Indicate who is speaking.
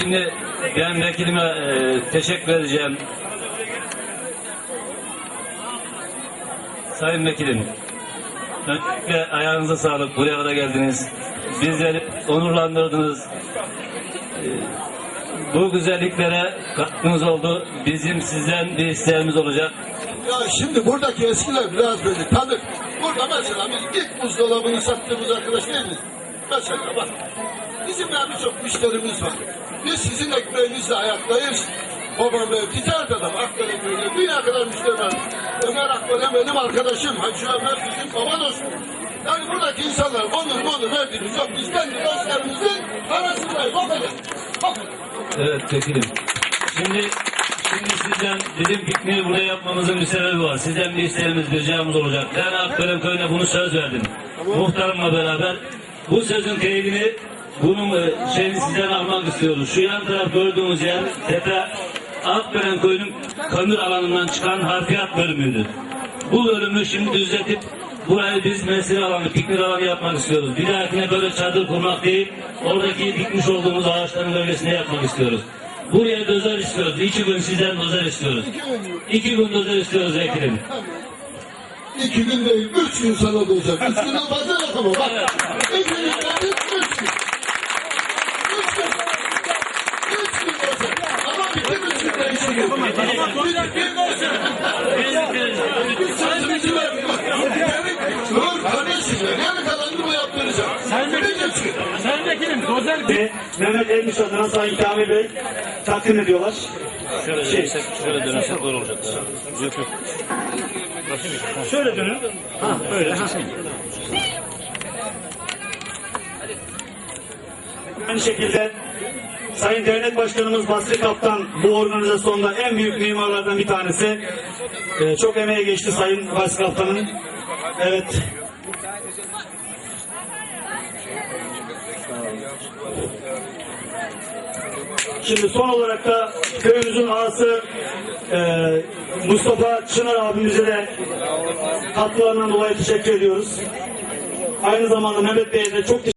Speaker 1: Şimdi ben vekilime e, teşekkür edeceğim. Sayın vekilim, öncelikle ayağınıza sağlık. Buraya kadar geldiniz. Bizleri onurlandırdınız. E, bu güzelliklere katkınız oldu. Bizim sizden bir isteğimiz olacak.
Speaker 2: Ya şimdi buradaki eskiler biraz böyle tanır. Burada mesela biz ilk buzdolabını sattığımız arkadaş değil Mesela bak. Bizim ya birçok müşterimiz var. Biz sizin ekmeğinizle ayaktayız. Babam ev ticaret adam. Akbel böyle dünya kadar müşteri var. Ömer Akbel'e benim arkadaşım. Hacı Ömer bizim baba dostum. Yani buradaki insanlar onur onur verdiğimiz yok. Biz kendi dostlarımızın parasındayız. O kadar. O kadar.
Speaker 1: Evet vekilim. Şimdi şimdi sizden bizim pikniği buraya yapmamızın bir sebebi var. Sizden bir isteğimiz, bir ricamız olacak. Ben Akbelen Köyü'ne bunu söz verdim. Muhtarımla beraber bu sözün teyidini bunun e, şeyini sizden almak istiyoruz. Şu yan taraf gördüğünüz yer tepe Akbelen Köyü'nün kömür alanından çıkan harfiyat bölümüydü. Bu bölümü şimdi düzeltip burayı biz mesire alanı, piknik alanı yapmak istiyoruz. Bir dahakine böyle çadır kurmak değil, oradaki dikmiş olduğumuz ağaçların bölgesine yapmak istiyoruz. Buraya dozer istiyoruz. İki gün sizden dozer istiyoruz. İki gün dozer istiyoruz vekilim.
Speaker 2: İki gün değil, üç gün sana olacak. Üç günden fazla yapamam. Bak, iki gün değil, üç gün. Üç gün. Üç gün olacak. Ama bizim üç günde işi yok. Bir gün olacak.
Speaker 3: Sayın Vekilim dozer
Speaker 4: ve Mehmet Elmiş adına Sayın Kamil Bey takdim ediyorlar.
Speaker 1: Şöyle dönersek, şöyle dönersek doğru olacak.
Speaker 4: Şöyle dönün. Ha böyle. Ha. Aynı şekilde Sayın Dernek Başkanımız Basri Kaptan bu organizasyonda en büyük mimarlardan bir tanesi. Ee, çok emeğe geçti Sayın Basri Kaptan'ın. Evet. Şimdi son olarak da köyümüzün ağası e, Mustafa Çınar abimize de katkılarından dolayı teşekkür ediyoruz. Aynı zamanda Mehmet Bey'e de çok